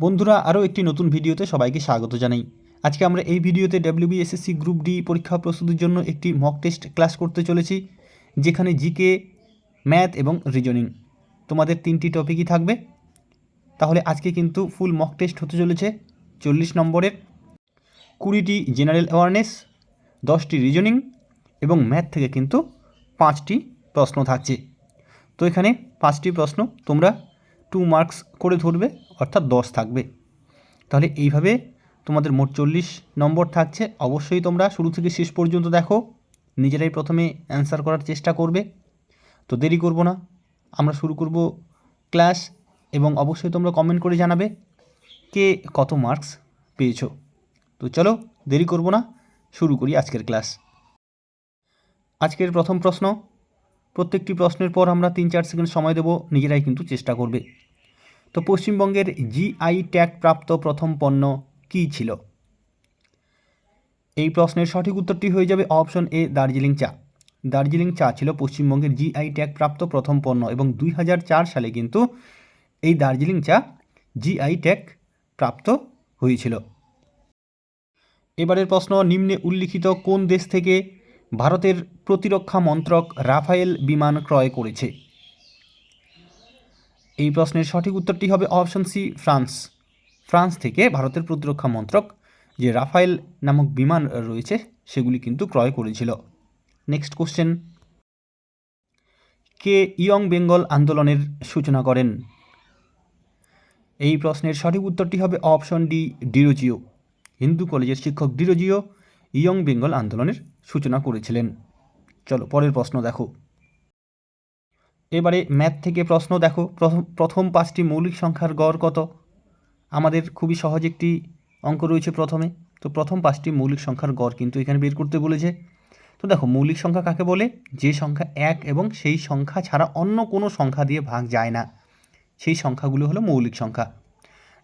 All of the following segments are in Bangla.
বন্ধুরা, আরও একটি নতুন ভিডিওতে সবাইকে স্বাগত জানাই। আজকে আমরা এই ভিডিওতে ডাব্লিউবিএসএসসি গ্রুপ ডি পরীক্ষা প্রস্তুতির জন্য একটি মক টেস্ট ক্লাস করতে চলেছি, যেখানে জিকে ম্যাথ এবং রিজনিং তোমাদের তিনটি টপিকই থাকবে। তাহলে আজকে কিন্তু ফুল মক টেস্ট হতে চলেছে চল্লিশ নম্বরের। কুড়িটি জেনারেল অ্যাওয়ারনেস দশটি রিজনিং এবং ম্যাথ থেকে কিন্তু পাঁচটি প্রশ্ন থাকছে। তো এখানে পাঁচটি প্রশ্ন তোমরা টু মার্কস করে ধরবে। অর্থাৎ দশ থাকবে। তাহলে এইভাবে তোমাদের মোট চল্লিশ নম্বর থাকছে। অবশ্যই তোমরা শুরু থেকে শেষ পর্যন্ত দেখো। নিজেরাই প্রথমে অ্যান্সার করার চেষ্টা করবে। তো দেরি করব না। আমরা শুরু করব ক্লাস এবং অবশ্যই তোমরা কমেন্ট করে জানাবে কে কত মার্কস পেয়েছ। তো চলো, দেরি করব না। শুরু করি আজকের ক্লাস আজকের প্রথম প্রশ্ন, প্রত্যেকটি প্রশ্নের পর আমরা তিন চার সেকেন্ড সময় দেব। নিজেরাই কিন্তু চেষ্টা করবে। তো পশ্চিমবঙ্গের জিআই ট্যাগ প্রাপ্ত প্রথম পণ্য কী ছিল? এই প্রশ্নের সঠিক উত্তরটি হয়ে যাবে অপশন এ, দার্জিলিং চা। দার্জিলিং চা ছিল পশ্চিমবঙ্গের জিআই ট্যাগ প্রাপ্ত প্রথম পণ্য এবং দুই হাজার চার সালে কিন্তু এই দার্জিলিং চা জিআই ট্যাগ প্রাপ্ত হয়েছিল। এবারের প্রশ্ন, নিম্নে উল্লিখিত কোন দেশ থেকে ভারতের প্রতিরক্ষা মন্ত্রক রাফায়েল বিমান ক্রয় করেছে? এই প্রশ্নের সঠিক উত্তরটি হবে অপশন সি, ফ্রান্স। ফ্রান্স থেকে ভারতের প্রতিরক্ষা মন্ত্রক যে রাফায়েল নামক বিমান রয়েছে, সেগুলি কিন্তু ক্রয় করেছিল। নেক্সট কোশ্চেন কে ইয়ং বেঙ্গল আন্দোলনের সূচনা করেন? এই প্রশ্নের সঠিক উত্তরটি হবে অপশন ডি, ডিরোজিও। হিন্দু কলেজের শিক্ষক ডিরোজিও ইয়ং বেঙ্গল আন্দোলনের সূচনা করেছিলেন। চলো পরের প্রশ্ন দেখো। এবারে ম্যাথ থেকে প্রশ্ন দেখো। প্রথম পাঁচটি মৌলিক সংখ্যার গড় কত? আমাদের খুবই সহজ একটি অঙ্ক রয়েছে প্রথমে। তো প্রথম পাঁচটি মৌলিক সংখ্যার গড় কিন্তু এখানে বের করতে বলেছে। তো দেখো, মৌলিক সংখ্যা কাকে বলে? যে সংখ্যা এক এবং সেই সংখ্যা ছাড়া অন্য কোনো সংখ্যা দিয়ে ভাগ যায় না। সেই সংখ্যাগুলো হলো মৌলিক সংখ্যা।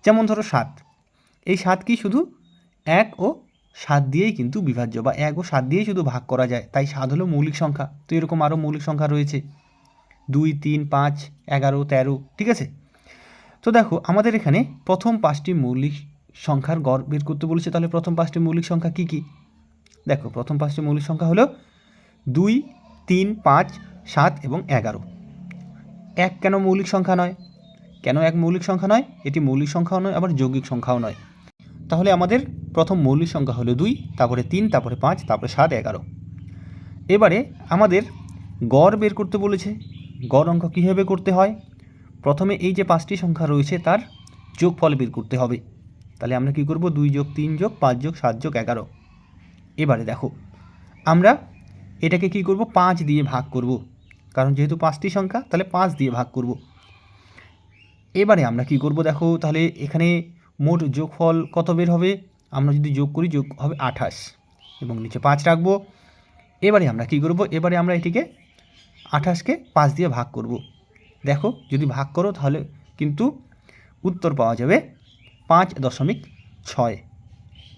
যেমন ধরো সাত। এই সাত কি শুধু এক ও সাত দিয়েই কিন্তু বিভাজ্য বা এক ও সাত দিয়েই শুধু ভাগ করা যায়। তাই সাত হলো মৌলিক সংখ্যা। তো এরকম আরও মৌলিক সংখ্যা রয়েছে। দুই, তিন, পাঁচ, এগারো, তেরো, ঠিক আছে? তো দেখো, আমাদের এখানে প্রথম পাঁচটি মৌলিক সংখ্যার গড় বের করতে বলেছে। তাহলে প্রথম পাঁচটি মৌলিক সংখ্যা কী কী? দেখো, প্রথম পাঁচটি মৌলিক সংখ্যা হলো দুই, তিন, পাঁচ, সাত এবং এগারো। এক কেন মৌলিক সংখ্যা নয়? কেন এক মৌলিক সংখ্যা নয়? এটি মৌলিক সংখ্যাও নয়, আবার যৌগিক সংখ্যাও নয়। তাহলে আমাদের প্রথম মৌলিক সংখ্যা হলো দুই, তারপরে তিন, তারপরে পাঁচ, তারপরে সাত, এগারো। এবারে আমাদের গড় বের করতে বলেছে। গড় অঙ্ক কীভাবে করতে হয়? প্রথমে এই যে পাঁচটি সংখ্যা রয়েছে তার যোগফল বের করতে হবে। তাহলে আমরা কী করব? দুই যোগ তিন যোগ পাঁচ যোগ সাত যোগ এগারো। এবারে দেখো, আমরা এটাকে কি করব? পাঁচ দিয়ে ভাগ করব। কারণ যেহেতু পাঁচটি সংখ্যা, তাহলে পাঁচ দিয়ে ভাগ করব। এবারে আমরা কি করব? দেখো, তাহলে এখানে মোট যোগফল কত বের হবে? আমরা যদি যোগ করি, যোগ হবে আঠাশ এবং নিচে পাঁচ রাখব। এবারে আমরা কি করব? এবারে আমরা এটিকে আঠাশকে পাঁচ দিয়ে ভাগ করব। দেখো, যদি ভাগ করো তাহলে কিন্তু উত্তর পাওয়া যাবে পাঁচ দশমিক ছয়।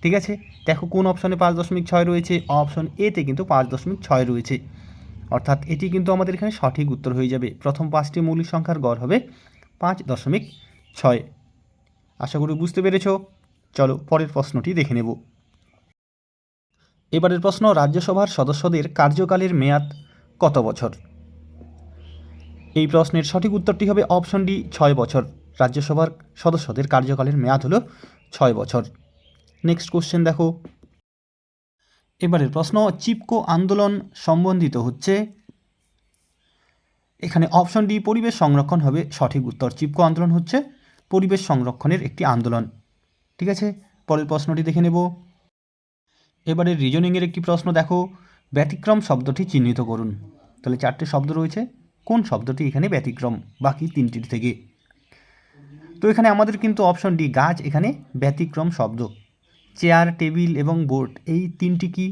ঠিক আছে? দেখো, কোন অপশনে পাঁচ দশমিক ছয় রয়েছে? অপশন এতে কিন্তু পাঁচ দশমিক ছয় রয়েছে। অর্থাৎ এটি কিন্তু আমাদের এখানে সঠিক উত্তর হয়ে যাবে। প্রথম পাঁচটি মৌলিক সংখ্যার গড় হবে পাঁচ দশমিক ছয়। আশা করি বুঝতে পেরেছ। চলো, পরের প্রশ্নটি দেখে নেব। এবারের প্রশ্ন, রাজ্যসভার সদস্যদের কার্যকালের মেয়াদ কত বছর? এই প্রশ্নের সঠিক উত্তরটি হবে অপশন ডি ছয় বছর। রাজ্যসভার সদস্যদের কার্যকালের মেয়াদ হল ছয় বছর। নেক্সট কোশ্চেন দেখো। এবারের প্রশ্ন, চিপকো আন্দোলন সম্বন্ধিত হচ্ছে। এখানে অপশন ডি পরিবেশ সংরক্ষণ হবে সঠিক উত্তর। চিপকো আন্দোলন হচ্ছে পরিবেশ সংরক্ষণের একটি আন্দোলন। ঠিক আছে? পরের প্রশ্নটি দেখে নেব। এবারে রিজনিংয়ের একটি প্রশ্ন দেখো। ব্যতিক্রম শব্দটি চিহ্নিত করুন। তাহলে চারটে শব্দ রয়েছে। কোন শব্দটি এখানে ব্যতিক্রম? বাকি তিনটির থেকে। তো এখানে আমাদের কিন্তু অপশন ডি গাছ, এখানে ব্যতিক্রম শব্দ। চেয়ার টেবিল এবং বোর্ড এই তিনটি কি?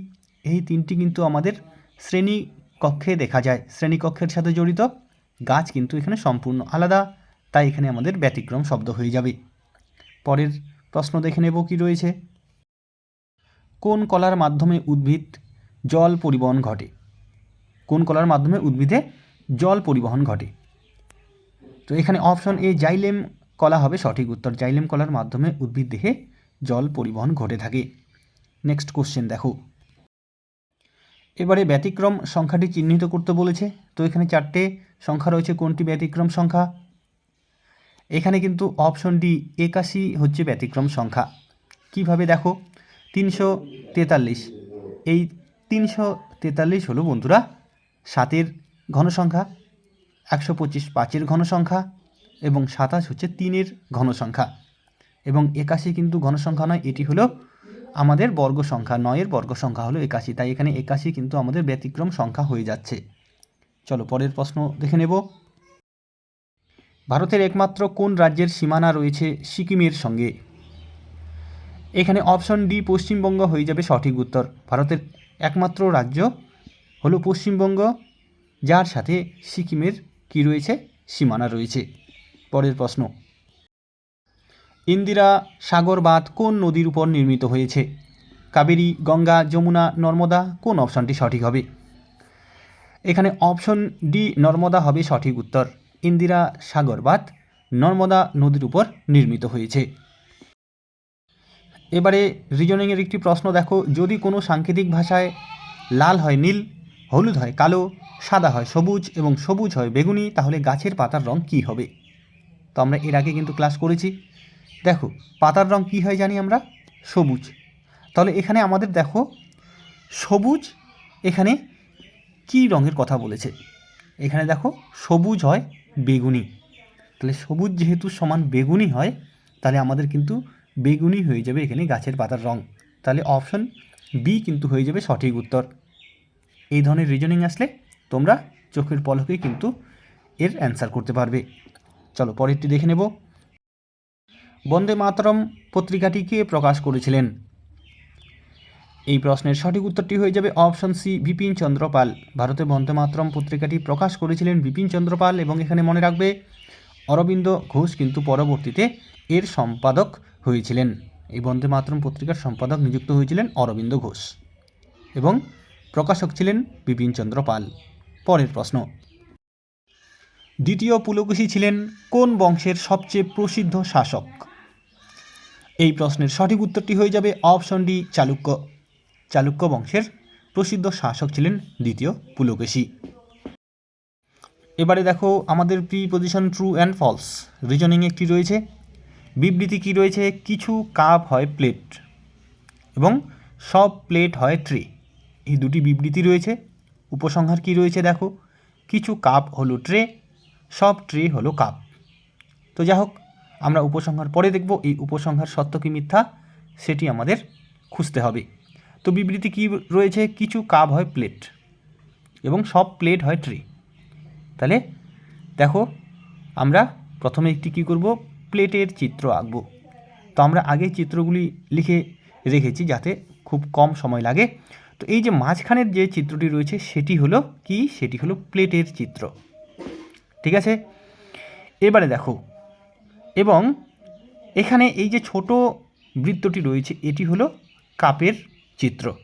এই তিনটি কিন্তু আমাদের শ্রেণি কক্ষে দেখা যায়। শ্রেণীকক্ষের সাথে জড়িত। গাছ কিন্তু এখানে সম্পূর্ণ আলাদা। তাই এখানে আমাদের ব্যতিক্রম শব্দ হয়ে যাবে। পরের প্রশ্ন দেখে নেব কি রয়েছে। কোন কলার মাধ্যমে উদ্ভিদ জল পরিবহন ঘটে? কোন কলার মাধ্যমে উদ্ভিদে জল পরিবহন ঘটে। তো এখানে অপশন এ জাইলেম কলা হবে সঠিক উত্তর। জাইলেম কলার মাধ্যমে উদ্ভিদ দেহে জল পরিবহন ঘটে থাকে। নেক্সট কোশ্চেন দেখো। এবারে ব্যতিক্রম সংখ্যাটি চিহ্নিত করতে বলেছে। তো এখানে চারটে সংখ্যা রয়েছে। কোনটি ব্যতিক্রম সংখ্যা? এখানে কিন্তু অপশন ডি একাশি হচ্ছে ব্যতিক্রম সংখ্যা। কীভাবে দেখো? তিনশো তেতাল্লিশ। এই তিনশো তেতাল্লিশ হলো বন্ধুরা, সাতের ঘন সংখ্যা একশো পঁচিশ পাঁচের ঘন সংখ্যা এবং সাতাশ হচ্ছে তিনের ঘন সংখ্যা এবং একাশি কিন্তু ঘন সংখ্যা নয়, এটি হলো আমাদের বর্গ সংখ্যা নয়ের বর্গ সংখ্যা হলো একাশি, তাই এখানে একাশি কিন্তু আমাদের ব্যতিক্রম সংখ্যা হয়ে যাচ্ছে। চলো পরের প্রশ্ন দেখে নেব। ভারতের একমাত্র কোন রাজ্যের সীমানা রয়েছে সিকিমের সঙ্গে? এখানে অপশন ডি পশ্চিমবঙ্গ হয়ে যাবে সঠিক উত্তর। ভারতের একমাত্র রাজ্য হলো পশ্চিমবঙ্গ যার সাথে সিকিমের কি রয়েছে? সীমানা রয়েছে। পরের প্রশ্ন। ইন্দিরা সাগর বাঁধ কোন নদীর উপর নির্মিত হয়েছে? কাবেরী, গঙ্গা, যমুনা, নর্মদা কোন অপশনটি সঠিক হবে? এখানে অপশন ডি, নর্মদা হবে সঠিক উত্তর। ইন্দিরা সাগর বাঁধ নর্মদা নদীর উপর নির্মিত হয়েছে। এবারে রিজনিংয়ের একটি প্রশ্ন দেখো। যদি কোনো সাংকেতিক ভাষায় লাল হয় নীল, হলুদ হয় কালো সাদা হয়, সবুজ এবং সবুজ হয়। বেগুনি, তাহলে গাছের পাতার রং কী হবে? তো আমরা এর আগে কিন্তু ক্লাস করেছি। দেখো, পাতার রং কী হয় জানি আমরা? সবুজ। তাহলে এখানে আমাদের দেখো, সবুজ এখানে কী রঙের কথা বলেছে? এখানে দেখো, সবুজ হয় বেগুনি। তাহলে সবুজ যেহেতু সমান বেগুনি হয়, তাহলে আমাদের কিন্তু বেগুনি হয়ে যাবে এখানে গাছের পাতার রং। তাহলে অপশন বি কিন্তু হয়ে যাবে সঠিক উত্তর। এই ধরনের রিজনিং আসলে তোমরা চোখের পলকে কিন্তু এর অ্যান্সার করতে পারবে। চলো পরেরটি দেখে নেব। বন্দে মাতরম পত্রিকাটি কে প্রকাশ করেছিলেন? এই প্রশ্নের সঠিক উত্তরটি হয়ে যাবে অপশন সি বিপিন চন্দ্র পাল। ভারতে বন্দে মাতরম পত্রিকাটি প্রকাশ করেছিলেন বিপিন চন্দ্রপাল এবং এখানে মনে রাখবে, অরবিন্দ ঘোষ কিন্তু পরবর্তীতে এর সম্পাদক হয়েছিলেন। এই বন্দে মাতরম পত্রিকার সম্পাদক নিযুক্ত হয়েছিলেন অরবিন্দ ঘোষ এবং প্রকাশক ছিলেন বিপিন চন্দ্র পাল। পরের প্রশ্ন। দ্বিতীয় পুলকেশী ছিলেন কোন বংশের সবচেয়ে প্রসিদ্ধ শাসক? এই প্রশ্নের সঠিক উত্তরটি হয়ে যাবে অপশন ডি, চালুক্য। চালুক্য বংশের প্রসিদ্ধ শাসক ছিলেন দ্বিতীয় পুলকেশী। এবারে দেখো আমাদের preposition true and false. Reasoning একটি রয়েছে? বিবৃতি কি রয়েছে? কিছু কাপ হয় প্লেট এবং সব প্লেট হয় ট্রে। এই দুটি বিবৃতি রয়েছে। উপসংহার কি রয়েছে দেখো? কিছু কাপ হলো ট্রে, সব ট্রে হলো কাপ। তো যাই হোক, আমরা উপসংহার পরে দেখব এই উপসংহার সত্য কি মিথ্যা, সেটি আমাদের খুঁজতে হবে। তো বিবৃতি কি রয়েছে? কিছু কাপ হয় প্লেট এবং সব প্লেট হয় ট্রে। তাহলে দেখো, আমরা প্রথমে একটি কী করব? প্লেটের চিত্র আঁকব। তো আমরা আগে চিত্রগুলি লিখে রেখেছি যাতে খুব কম সময় লাগে। তো এই যে মাঝখানের যে চিত্রটি রয়েছে, সেটি হলো কি? সেটি হলো প্লেটের চিত্র। ঠিক আছে? এবারে দেখো। এবং এখানে এই যে ছোট বৃত্তটি রয়েছে, এটি হলো কাপের চিত্র।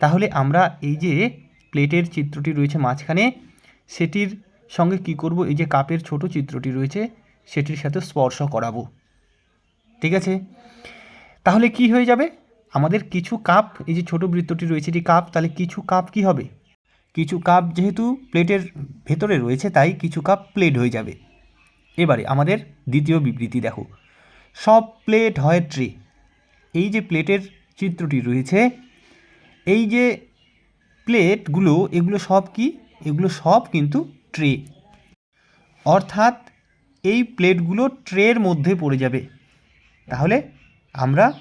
তাহলে আমরা এই যে প্লেটের চিত্রটি রয়েছে মাঝখানে, সেটির সঙ্গে কি করব? এই যে কাপের ছোট চিত্রটি রয়েছে, সেটির সাথে স্পর্শ করাবো। ঠিক আছে? তাহলে কি হয়ে যাবে? আমাদের কিছু কাপ, এই যে ছোটো বৃত্তটি রয়েছে, এটি কাপ, তাহলে কিছু কাপ কি হবে? কিছু কাপ যেহেতু প্লেটের ভেতরে রয়েছে, তাই কিছু কাপ প্লেট হয়ে যাবে। এবারে আমাদের দ্বিতীয় বিবৃতি দেখো। সব প্লেট হয় ট্রে। এই যে প্লেটের চিত্রটি রয়েছে, এই যে প্লেটগুলো, এগুলো সব কি? এগুলো সব কিন্তু ট্রে। অর্থাৎ এই প্লেটগুলো ট্রের মধ্যে পড়ে যাবে। তাহলে আমরা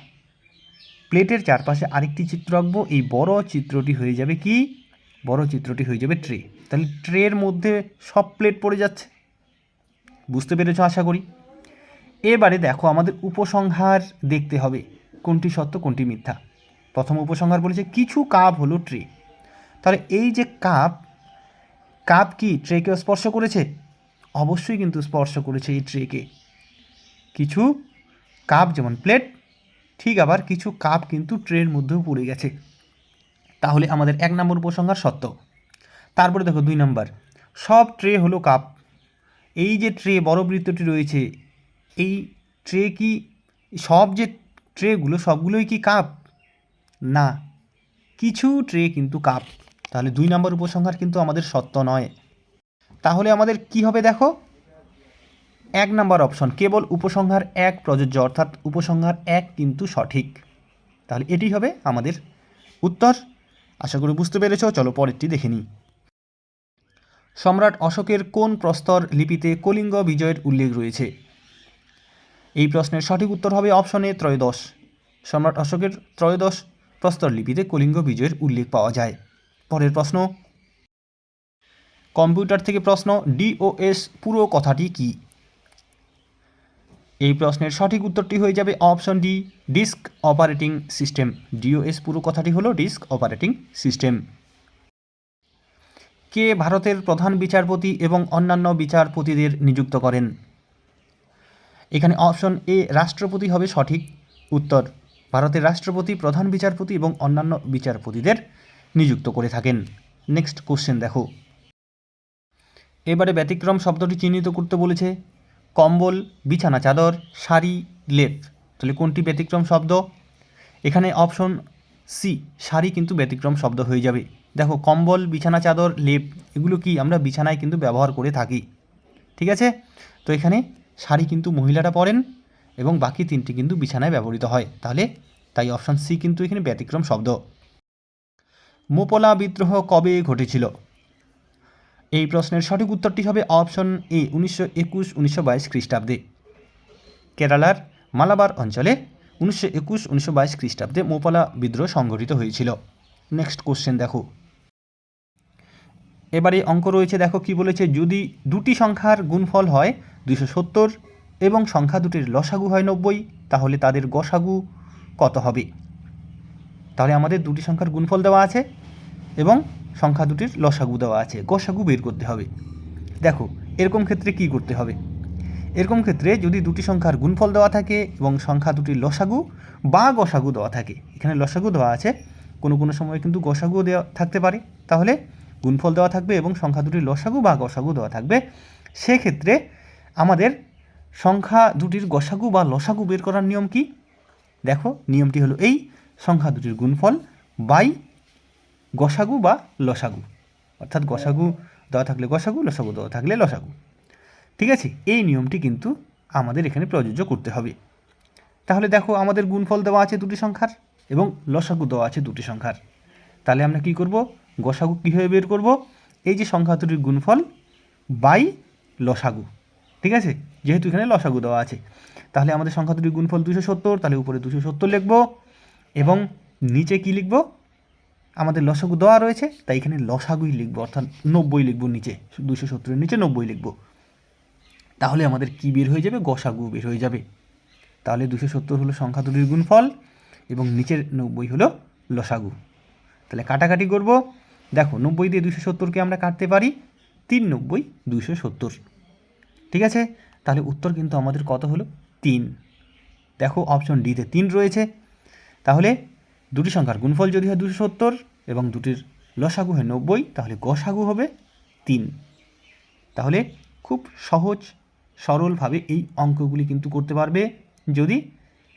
প্লেটের চারপাশে আরেকটি চিত্র আঁকবো এই বড় চিত্রটি হয়ে যাবে কি? বড় চিত্রটি হয়ে যাবে ট্রে। তাহলে ট্রের মধ্যে সব প্লেট পড়ে যাচ্ছে। বুঝতে পেরেছ আশা করি? এবারে দেখো আমাদের উপসংহার দেখতে হবে। কোনটি সত্য, কোনটি মিথ্যা? প্রথম উপসংহার বলেছে কিছু কাপ হলো ট্রে। তাহলে এই যে কাপ কাপ কি ট্রেকে স্পর্শ করেছে? অবশ্যই কিন্তু স্পর্শ করেছে এই ট্রেকে। কিছু কাপ, যেমন প্লেট ঠিক আবার কিছু কাপ কিন্তু ট্রের মধ্যেও পড়ে গেছে। তাহলে আমাদের এক নম্বর উপসংহার সত্য। তারপরে দেখো দুই নম্বর। সব ট্রে হলো কাপ। এই যে ট্রে বড় বৃত্তটি রয়েছে, এই ট্রে কি, সব যে ট্রেগুলো, সবগুলোই কি কাপ? না। কিছু ট্রে কিন্তু কাপ। তাহলে দুই নম্বর উপসংহার কিন্তু আমাদের সত্য নয়। তাহলে আমাদের কি হবে দেখো? এক নাম্বার অপশন, কেবল উপসংহার এক প্রযোজ্য, অর্থাৎ উপসংহার এক কিন্তু সঠিক। তাহলে এটি হবে আমাদের উত্তর। আশা করি বুঝতে পেরেছ, চলো পরেরটি দেখে নিই। সম্রাট অশোকের কোন প্রস্তর লিপিতে কলিঙ্গ বিজয়ের উল্লেখ রয়েছে? এই প্রশ্নের সঠিক উত্তর হবে অপশনে ত্রয়োদশ। সম্রাট অশোকের ত্রয়োদশ প্রস্তর লিপিতে কলিঙ্গ বিজয়ের উল্লেখ পাওয়া যায়। পরের প্রশ্ন, কম্পিউটার থেকে প্রশ্ন, ডিওএস পুরো কথাটি কি? এই প্রশ্নের সঠিক উত্তরটি হয়ে যাবে option D, disk operating system. DOS পুরো কথাটি হলো ডিস্ক অপারেটিং সিস্টেম। কে ভারতের প্রধান বিচারপতি এবং অন্যান্য বিচারপতিদের নিযুক্ত করেন? এখানে অপশন এ, রাষ্ট্রপতি হবে সঠিক উত্তর। ভারতের রাষ্ট্রপতি, প্রধান বিচারপতি এবং অন্যান্য বিচারপতিদের নিযুক্ত করে থাকেন। নেক্সট কোশ্চেন দেখো। এবারে ব্যতিক্রম শব্দটি চিহ্নিত করতে বলেছে কম্বল, বিছানা, চাদর, শাড়ি, লেপ। তাহলে কোনটি ব্যতিক্রম শব্দ? এখানে অপশন সি, শাড়ি কিন্তু ব্যতিক্রম শব্দ হয়ে যাবে। দেখো, কম্বল, বিছানা, চাদর, লেপ, এগুলো কি আমরা বিছানায় কিন্তু ব্যবহার করে থাকি। ঠিক আছে? তো এখানে শাড়ি কিন্তু মহিলারা পরেন এবং বাকি তিনটি কিন্তু বিছানায় ব্যবহৃত হয়। তাহলে তাই অপশন সি কিন্তু এখানে ব্যতিক্রম শব্দ। মোপলা বিদ্রোহ কবে ঘটেছিল? এই প্রশ্নের সঠিক উত্তরটি হবে অপশন এ, উনিশশো একুশ, উনিশশো বাইশ খ্রিস্টাব্দে। কেরালার মালাবার অঞ্চলে উনিশশো একুশ, উনিশশো বাইশ খ্রিস্টাব্দে মোপালা বিদ্রোহ সংঘটিত হয়েছিল। নেক্সট কোশ্চেন দেখো। এবারে অঙ্ক রয়েছে, দেখো কি বলেছে, যদি দুটি সংখ্যার গুণফল হয় দুশো সত্তর এবং সংখ্যা দুটির লসাগু হয় নব্বই, তাহলে তাদের গসাগু কত হবে? তাহলে আমাদের দুটি সংখ্যার গুণফল দেওয়া আছে এবং সংখ্যা দুটির লসাগু দেওয়া আছে গসাগু বের করতে হবে। দেখো, এরকম ক্ষেত্রে কি করতে হবে? এরকম ক্ষেত্রে যদি দুটি সংখ্যার গুণফল দেওয়া থাকে এবং সংখ্যা দুটির লসাগু বা গসাগু দেওয়া থাকে, এখানে লসাগু দেওয়া আছে, কোনো কোনো সময় কিন্তু গসাগুও দেওয়া থাকতে পারে। তাহলে গুণফল দেওয়া থাকবে এবং সংখ্যা দুটির লসাগু বা গসাগু দেওয়া থাকবে। সেক্ষেত্রে আমাদের সংখ্যা দুটির গসাগু বা লসাগু বের করার নিয়ম কি? দেখো, নিয়মটি হলো এই, সংখ্যা দুটির গুণফল বাই গসাগু বা লসাগু। অর্থাৎ গসাগু দেওয়া থাকলে গসাগু, লসাগু দেওয়া থাকলে লসাগু। ঠিক আছে? এই নিয়মটি কিন্তু আমাদের এখানে প্রযোজ্য করতে হবে। তাহলে দেখো, আমাদের গুণফল দেওয়া আছে দুটি সংখ্যার এবং লসাগু দেওয়া আছে দুটি সংখ্যার। তাহলে আমরা কি করব? গসাগু কীভাবে বের করব? এই যে সংখ্যা দুটির গুণফল বাই লসাগু। ঠিক আছে? যেহেতু এখানে লসাগু দেওয়া আছে। তাহলে আমাদের সংখ্যা দুটির গুণফল দুশো সত্তর, তাহলে উপরে দুশো সত্তর লিখব এবং নিচে কি লিখব? আমাদের লসাগু দেওয়া রয়েছে, তাই এখানে লসাগুই লিখব, অর্থাৎ নব্বই লিখব নিচে দুশো সত্তরের নিচে নব্বই লিখব। তাহলে আমাদের কি বের হয়ে যাবে? গসাগু বের হয়ে যাবে। তাহলে দুশো সত্তর হলো সংখ্যা দুটির গুণফল এবং নিচের নব্বই হলো লসাগু। তাহলে কাটাকাটি করব। দেখো, নব্বই দিয়ে দুশো সত্তরকে আমরা কাটতে পারি, তিন নব্বই দুশো সত্তর। ঠিক আছে? তাহলে উত্তর কিন্তু আমাদের কত হলো? তিন। দেখো অপশন ডিতে তিন রয়েছে। তাহলে দুটি সংখ্যার গুণফল যদি হয় দুশো সত্তর এবং দুটির লসাগু হয় নব্বই, তাহলে গসাগু হবে তিন। তাহলে খুব সহজ, সরলভাবে এই অঙ্কগুলি কিন্তু করতে পারবে যদি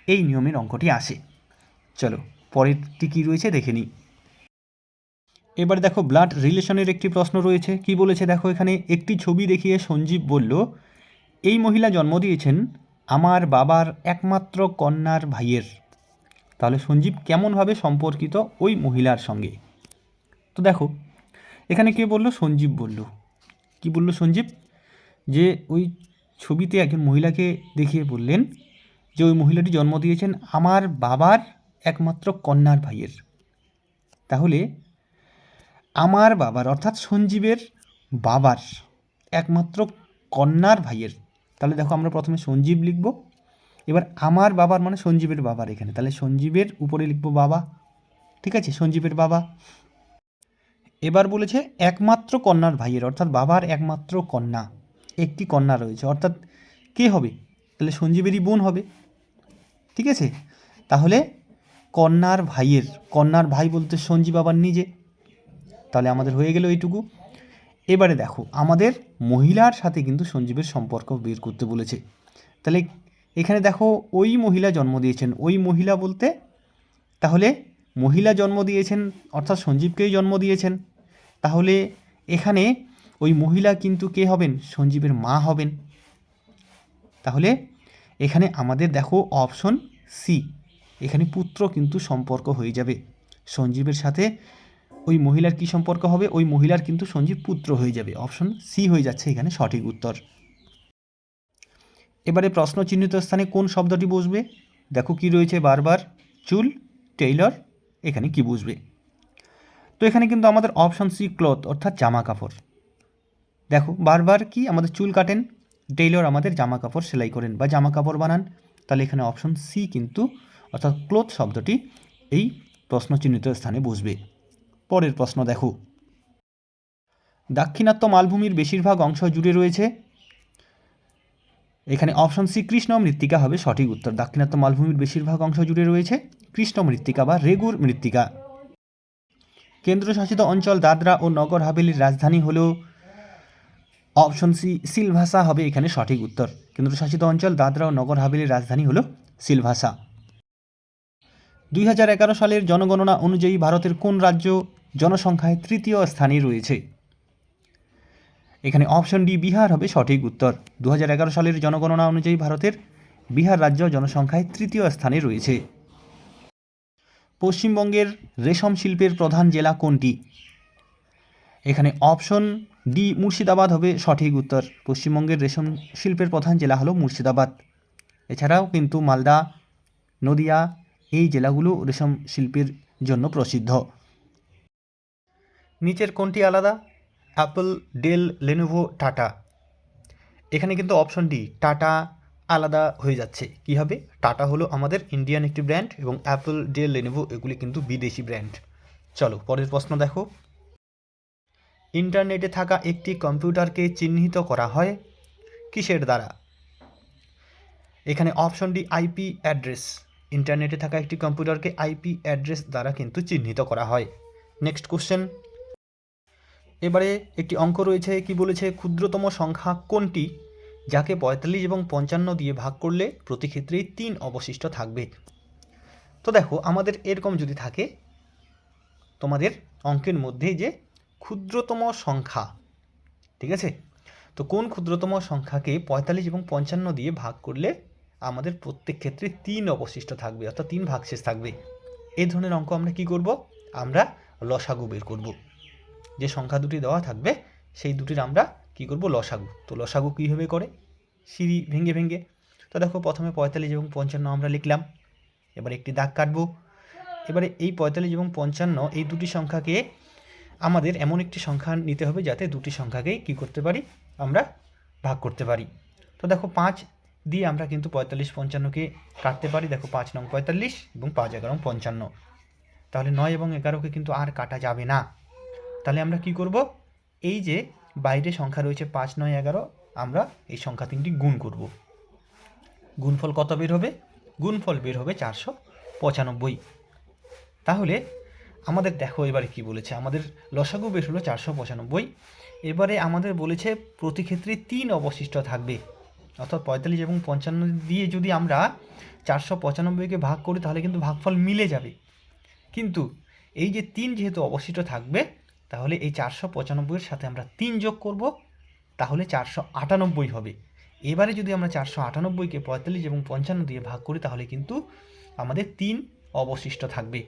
এই নিয়মের অঙ্কটি আসে। চলো, পরেরটি কী রয়েছে দেখে নিই। এবার দেখো, ব্লাড রিলেশনের একটি প্রশ্ন রয়েছে। কি বলেছে? দেখো এখানে একটি ছবি দেখিয়ে সঞ্জীব বলল, এই মহিলা জন্ম দিয়েছেন আমার বাবার একমাত্র কন্যার ভাইয়ের তাহলে সঞ্জীব কেমনভাবে সম্পর্কিত ওই মহিলার সঙ্গে? তো দেখো, এখানে কে বলল? সঞ্জীব বলল। কি বলল সঞ্জীব? যে ওই ছবিতে একজন মহিলাকে দেখিয়ে বললেন যে ওই মহিলাটি জন্ম দিয়েছেন আমার বাবার একমাত্র কন্যার ভাইয়ের। তাহলে আমার বাবার, অর্থাৎ সঞ্জীবের বাবার একমাত্র কন্যার ভাইয়ের। তাহলে দেখো আমরা প্রথমে সঞ্জীব লিখব। এবার আমার বাবার মানে সঞ্জীবের বাবার এখানে। তাহলে সঞ্জীবের উপরে লিখব বাবা। ঠিক আছে? সঞ্জীবের বাবা। এবার বলেছে একমাত্র কন্যার ভাইয়ের, অর্থাৎ বাবার একমাত্র কন্যা। একটি কন্যা রয়েছে। অর্থাৎ কে হবে? তাহলে সঞ্জীবেরই বোন হবে। ঠিক আছে? তাহলে কন্যার ভাইয়ের, কন্যার ভাই বলতে সঞ্জীব বাবার নিজে। তাহলে আমাদের হয়ে গেল এইটুকু। এবারে দেখো, আমাদের মহিলার সাথে কিন্তু সঞ্জীবের সম্পর্ক বের করতে বলেছে। তাহলে এখানে দেখো ওই মহিলা জন্ম দিয়েছেন। ওই মহিলা বলতে তাহলে মহিলা জন্ম দিয়েছেন, অর্থাৎ সঞ্জীবকেই জন্ম দিয়েছেন। তাহলে এখানে ওই মহিলা কিন্তু কে হবেন? সঞ্জীবের মা হবেন। তাহলে এখানে আমাদের দেখো অপশন সি, এখানে পুত্র কিন্তু সম্পর্ক হয়ে যাবে। সঞ্জীবের সাথে ওই মহিলার কি সম্পর্ক হবে? ওই মহিলার কিন্তু সঞ্জীব পুত্র হয়ে যাবে। অপশন সি হয়ে যাচ্ছে এখানে সঠিক উত্তর। এবারে প্রশ্ন চিহ্নিত স্থানে কোন শব্দটি বসবে? দেখো কি রয়েছে বারবার। চুল, টেইলর, এখানে কি বুঝবে তো এখানে কিন্তু আমাদের অপশন সি ক্লথ, অর্থাৎ জামা কাপড় দেখো, বারবার কি আমাদের চুল কাটেন? টেইলর আমাদের জামা কাপড় সেলাই করেন বা জামা কাপড় বানান। তাহলে এখানে অপশন সি কিন্তু, অর্থাৎ ক্লথ শব্দটি এই প্রশ্ন চিহ্নিত স্থানে বসবে। পরের প্রশ্ন দেখো। দাক্ষিণাত্য মালভূমির বেশিরভাগ অংশ জুড়ে রয়েছে। এখানে অপশন সি কৃষ্ণ মৃত্তিকা হবে সঠিক উত্তর। দাক্ষিণাত্য মালভূমির বেশিরভাগ অংশ জুড়ে রয়েছে কৃষ্ণ মৃত্তিকা বা রেগুর মৃত্তিকা। কেন্দ্রশাসিত অঞ্চল দাদরা ও নগর হাভেলির রাজধানী হল অপশন সি সিলভাসা হবে এখানে সঠিক উত্তর। কেন্দ্রশাসিত অঞ্চল দাদরা ও নগর হাভেলির রাজধানী হল সিলভাসা। দুই হাজার এগারো সালের জনগণনা অনুযায়ী ভারতের কোন রাজ্য জনসংখ্যায় তৃতীয় স্থানে রয়েছে? এখানে অপশন ডি বিহার হবে সঠিক উত্তর। দু হাজার এগারো সালের জনগণনা অনুযায়ী ভারতের বিহার রাজ্য জনসংখ্যায় তৃতীয় স্থানে রয়েছে। পশ্চিমবঙ্গের রেশম শিল্পের প্রধান জেলা কোনটি? এখানে অপশন ডি মুর্শিদাবাদ হবে সঠিক উত্তর। পশ্চিমবঙ্গের রেশম শিল্পের প্রধান জেলা হলো মুর্শিদাবাদ। এছাড়াও কিন্তু মালদা, নদিয়া এই জেলাগুলো রেশম শিল্পের জন্য প্রসিদ্ধ। নিচের কোনটি আলাদা? অ্যাপল ডেল লেনোভো টাটা এখানে কিন্তু অপশন ডি টাটা আলাদা হয়ে যাচ্ছে। কী হবে? টাটা হলো আমাদের ইন্ডিয়ান একটি ব্র্যান্ড এবং অ্যাপল ডেল লেনোভো এগুলি কিন্তু বিদেশি ব্র্যান্ড চলো, পরের প্রশ্ন দেখো। ইন্টারনেটে থাকা একটি কম্পিউটারকে চিহ্নিত করা হয় কিসের দ্বারা? এখানে অপশন ডি আইপি অ্যাড্রেস ইন্টারনেটে থাকা একটি কম্পিউটারকে আইপি অ্যাড্রেস দ্বারা কিন্তু চিহ্নিত করা হয়। নেক্সট কোশ্চেন এবারে একটি অঙ্ক রয়েছে কি বলেছে, ক্ষুদ্রতম সংখ্যা কোনটি? যাকে পঁয়তাল্লিশ এবং পঞ্চান্ন দিয়ে ভাগ করলে প্রতি ক্ষেত্রেই তিন অবশিষ্ট থাকবে। তো দেখো, আমাদের এরকম যদি থাকে, তোমাদের অঙ্কের মধ্যে যে ক্ষুদ্রতম সংখ্যা, ঠিক আছে? তো কোন ক্ষুদ্রতম সংখ্যাকে পঁয়তাল্লিশ এবং পঞ্চান্ন দিয়ে ভাগ করলে আমাদের প্রত্যেক ক্ষেত্রে তিন অবশিষ্ট থাকবে, অর্থাৎ তিন ভাগশেষ থাকবে? এই ধরনের অঙ্ক আমরা কি করব? আমরা লসাগু বের করব। যে সংখ্যা দুটি দেওয়া থাকবে, সেই দুটির আমরা কি করব? লসাগু। তো লসাগু কীভাবে করে? সিঁড়ি ভেঙে ভেঙে। তো দেখো প্রথমে পঁয়তাল্লিশ এবং পঞ্চান্ন আমরা লিখলাম। এবার একটি দাগ কাটবো। এবারে এই পঁয়তাল্লিশ এবং পঞ্চান্ন এই দুটি সংখ্যাকে আমাদের এমন একটি সংখ্যা নিতে হবে যাতে দুটি সংখ্যাকেই কী করতে পারি? আমরা ভাগ করতে পারি। তো দেখো পাঁচ দিয়ে আমরা কিন্তু পঁয়তাল্লিশ, পঞ্চান্নকে কাটতে পারি। দেখো পাঁচ নং পঁয়তাল্লিশ এবং পাঁচ এগারো পঞ্চান্ন। তাহলে নয় এবং এগারোকে কিন্তু আর কাটা যাবে না। তাহলে আমরা কি করব? এই যে বাইরে সংখ্যা রয়েছে পাঁচ, নয়, এগারো, আমরা এই সংখ্যা তিনটি গুণ করব। গুণফল কত বের হবে? গুণফল বের হবে চারশো পঁচানব্বই। তাহলে আমাদের দেখো এবারে কি বলেছে, আমাদের লসাগু বের হলো চারশো পঁচানব্বই। এবারে আমাদের বলেছে প্রতি ক্ষেত্রে তিন অবশিষ্ট থাকবে, অর্থাৎ পঁয়তাল্লিশ এবং পঞ্চান্ন দিয়ে যদি আমরা চারশো পঁচানব্বইকে ভাগ করি তাহলে কিন্তু ভাগফল মিলে যাবে। কিন্তু এই যে তিন যেহেতু অবশিষ্ট থাকবে তাহলে এই চারশো পঁচানব্বইয়ের সাথে আমরা তিন যোগ করব, তাহলে চারশো আটানব্বই হবে। এবারে যদি আমরা চারশো আটানব্বইকে পঁয়তাল্লিশ এবং পঞ্চান্ন দিয়ে ভাগ করি, তাহলে কিন্তু আমাদের তিন অবশিষ্ট থাকবে।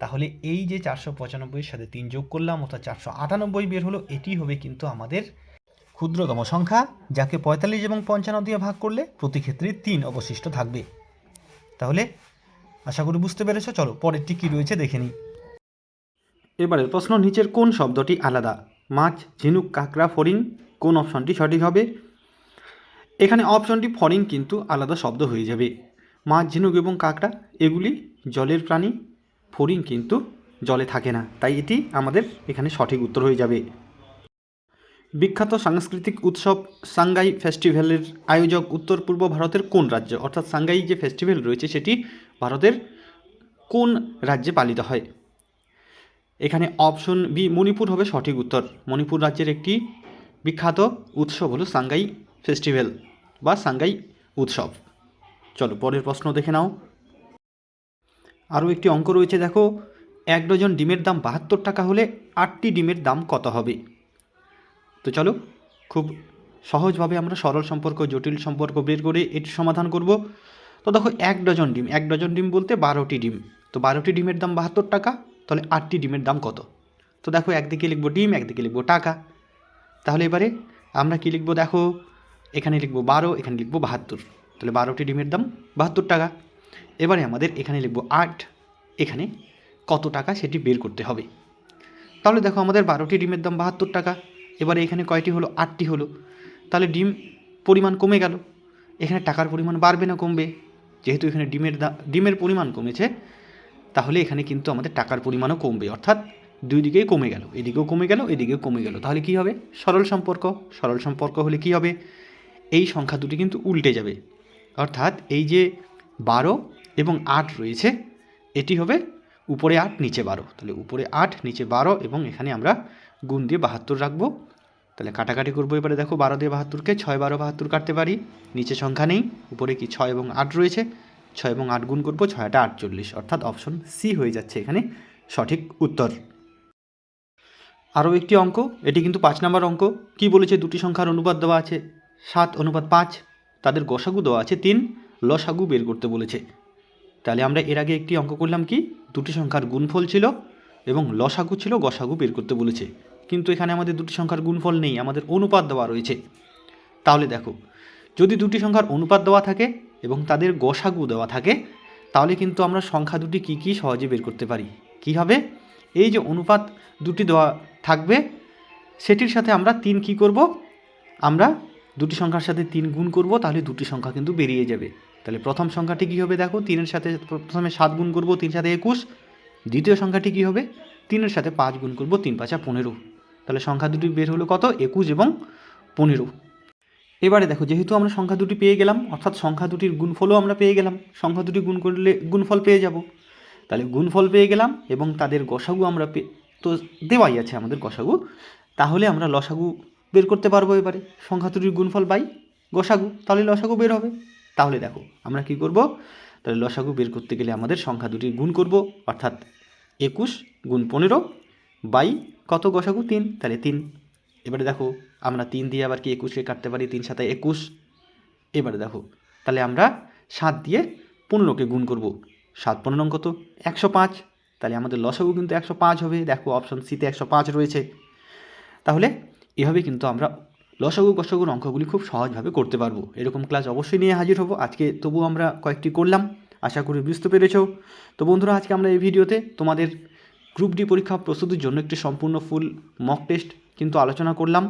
তাহলে এই যে চারশো পঁচানব্বইয়ের সাথে তিন যোগ করলাম, অর্থাৎ চারশো আটানব্বই বের হলো, এটি হবে কিন্তু আমাদের ক্ষুদ্রতম সংখ্যা, যাকে পঁয়তাল্লিশ এবং পঞ্চান্ন দিয়ে ভাগ করলে প্রতি ক্ষেত্রে তিন অবশিষ্ট থাকবে। তাহলে আশা করি বুঝতে পেরেছ, চলো পরেরটি কী রয়েছে দেখে নিই। এবারের প্রশ্ন, নিচের কোন শব্দটি আলাদা? মাছ, ঝিনুক, কাঁকড়া, ফড়িং, কোন অপশনটি সঠিক হবে? এখানে অপশনটি ফড়িং কিন্তু আলাদা শব্দ হয়ে যাবে। মাছ, ঝিনুক এবং কাঁকড়া, এগুলি জলের প্রাণী, ফড়িং কিন্তু জলে থাকে না, তাই এটি আমাদের এখানে সঠিক উত্তর হয়ে যাবে। বিখ্যাত সাংস্কৃতিক উৎসব সাংগাই ফেস্টিভ্যালের আয়োজক উত্তর পূর্ব ভারতের কোন রাজ্য? অর্থাৎ সাংগাই যে ফেস্টিভ্যাল রয়েছে, সেটি ভারতের কোন রাজ্যে পালিত হয়? এখানে অপশন বি মণিপুর হবে সঠিক উত্তর। মণিপুর রাজ্যের একটি বিখ্যাত উৎসব হলো সাংগাই ফেস্টিভ্যাল বা সাংগাই উৎসব। চলো, পরের প্রশ্ন দেখে নাও। আরও একটি অঙ্ক রয়েছে, দেখো। এক ডজন ডিমের দাম বাহাত্তর টাকা হলে আটটি ডিমের দাম কত হবে? তো চলো, খুব সহজভাবে আমরা সরল সম্পর্ক, জটিল সম্পর্ক বের করে এটি সমাধান করব। তো দেখো, এক ডজন ডিম, এক ডজন ডিম বলতে বারোটি ডিম। তো বারোটি ডিমের দাম বাহাত্তর টাকা তাহলে আটটি ডিমের দাম কত? তো দেখো একদিকে লিখব ডিম, একদিকে লিখব টাকা। তাহলে এবারে আমরা কি লিখব দেখো? এখানে লিখব বারো, এখানে লিখব বাহাত্তর। তাহলে বারোটি ডিমের দাম বাহাত্তর টাকা। এবারে আমাদের এখানে লিখব আট, এখানে কত টাকা সেটি বের করতে হবে। তাহলে দেখো আমাদের বারোটি ডিমের দাম বাহাত্তর টাকা। এবারে এখানে কয়টি হলো? আটটি হলো। তাহলে ডিম পরিমাণ কমে গেল। এখানে টাকার পরিমাণ বাড়বে না কমবে। যেহেতু এখানে ডিমের দাম ডিমের পরিমাণ কমেছে তাহলে এখানে কিন্তু আমাদের টাকার পরিমাণও কমবে। অর্থাৎ দুই দিকেই কমে গেল, এদিকেও কমে গেল, এদিকেও কমে গেল। তাহলে কি হবে? সরল সম্পর্ক। সরল সম্পর্ক হলে কি হবে? এই সংখ্যা দুটি কিন্তু উল্টে যাবে। অর্থাৎ এই যে বারো এবং আট রয়েছে, এটি হবে উপরে আট, নিচে বারো। তাহলে উপরে আট, নিচে বারো এবং এখানে আমরা গুণ দিয়ে বাহাত্তর রাখব। তাহলে কাটাকাটি করব এবারে। দেখো, বারো দিয়ে বাহাত্তরকে ছয়, বারো, বাহাত্তর কাটতে পারি। নিচে সংখ্যা নেই, উপরে কি ছয় এবং আট রয়েছে? ছয় এবং আট গুণ করব, ছয়টা আটচল্লিশ। অর্থাৎ অপশন সি হয়ে যাচ্ছে এখানে সঠিক উত্তর। আরও একটি অঙ্ক, এটি কিন্তু পাঁচ নম্বর অঙ্ক। কি বলেছে? দুটি সংখ্যার অনুপাত দেওয়া আছে, সাত অনুপাত পাঁচ। তাদের গসাগু দেওয়া আছে তিন, লসাগু বের করতে বলেছে। তাহলে আমরা এর আগে একটি অঙ্ক করলাম কি? দুটি সংখ্যার গুণফল ছিল এবং লসাগু ছিল, গসাগু বের করতে বলেছে। কিন্তু এখানে আমাদের দুটি সংখ্যার গুণফল নেই, আমাদের অনুপাত দেওয়া রয়েছে। তাহলে দেখো, যদি দুটি সংখ্যার অনুপাত দেওয়া থাকে এবং তাদের গসাগু দেওয়া থাকে, তাহলে কিন্তু আমরা সংখ্যা দুটি কী কী সহজে বের করতে পারি? কী হবে? এই যে অনুপাত দুটি দেওয়া থাকবে, সেটির সাথে আমরা তিন কি করব? আমরা দুটি সংখ্যার সাথে তিন গুণ করব, তাহলে দুটি সংখ্যা কিন্তু বেরিয়ে যাবে। তাহলে প্রথম সংখ্যাটি কী হবে দেখো? তিনের সাথে প্রথমে সাত গুণ করব, তিন সাথে একুশ। দ্বিতীয় সংখ্যাটি কী হবে? তিনের সাথে পাঁচ গুণ করব, তিন পাঁচা পনেরো। তাহলে সংখ্যা দুটি বের হলো কত? একুশ এবং পনেরো। এবারে দেখো, যেহেতু আমরা সংখ্যা দুটি পেয়ে গেলাম, অর্থাৎ সংখ্যা দুটির গুণফলও আমরা পেয়ে গেলাম, সংখ্যা দুটি গুণ করলে গুণফল পেয়ে যাব। তাহলে গুণফল পেয়ে গেলাম এবং তাদের গসাগু আমরা পে, তো দেওয়াই আছে আমাদের গসাগু। তাহলে আমরা লসাগু বের করতে পারব এবারে। সংখ্যা দুটির গুণফল বাই গসাগু। তাহলে লসাগু বের হবে। তাহলে দেখো, আমরা কি করব? তাহলে লসাগু বের করতে গেলে আমাদের সংখ্যা দুটির গুণ করব, অর্থাৎ একুশ গুণ পনেরো বাই কত গসাগু? তিন। তাহলে তিন এবারে দেখো, আমরা তিন দিয়ে আবার কি একুশকে কাটতে পারি? তিন সাথে একুশ। এবারে দেখো, তাহলে আমরা সাত দিয়ে পনেরোকে গুণ করব। সাত পনেরো কত একশো পাঁচ। তাহলে আমাদের লসাগু কিন্তু একশো পাঁচ হবে। দেখো অপশন সিতে একশো পাঁচ রয়েছে। তাহলে এভাবে কিন্তু আমরা লসাগু গসাগুর অঙ্কগুলি খুব সহজভাবে করতে পারব। এরকম ক্লাস অবশ্যই নিয়ে হাজির হব। আজকে তবু আমরা কয়েকটি করলাম। আশা করি বুঝতে পেরেছ। তো বন্ধুরা, আজকে আমরা এই ভিডিওতে তোমাদের গ্রুপ ডি পরীক্ষা প্রস্তুতির জন্য একটি সম্পূর্ণ ফুল মক টেস্ট কিন্তু আলোচনা করলাম।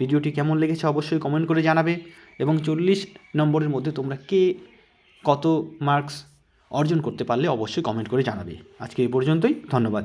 ভিডিওটি কেমন লেগেছে অবশ্যই কমেন্ট করে জানাবে এবং চল্লিশ নম্বরের মধ্যে তোমরা কে কত মার্কস অর্জন করতে পারলে অবশ্যই কমেন্ট করে জানাবে। আজকে এই পর্যন্তই, ধন্যবাদ।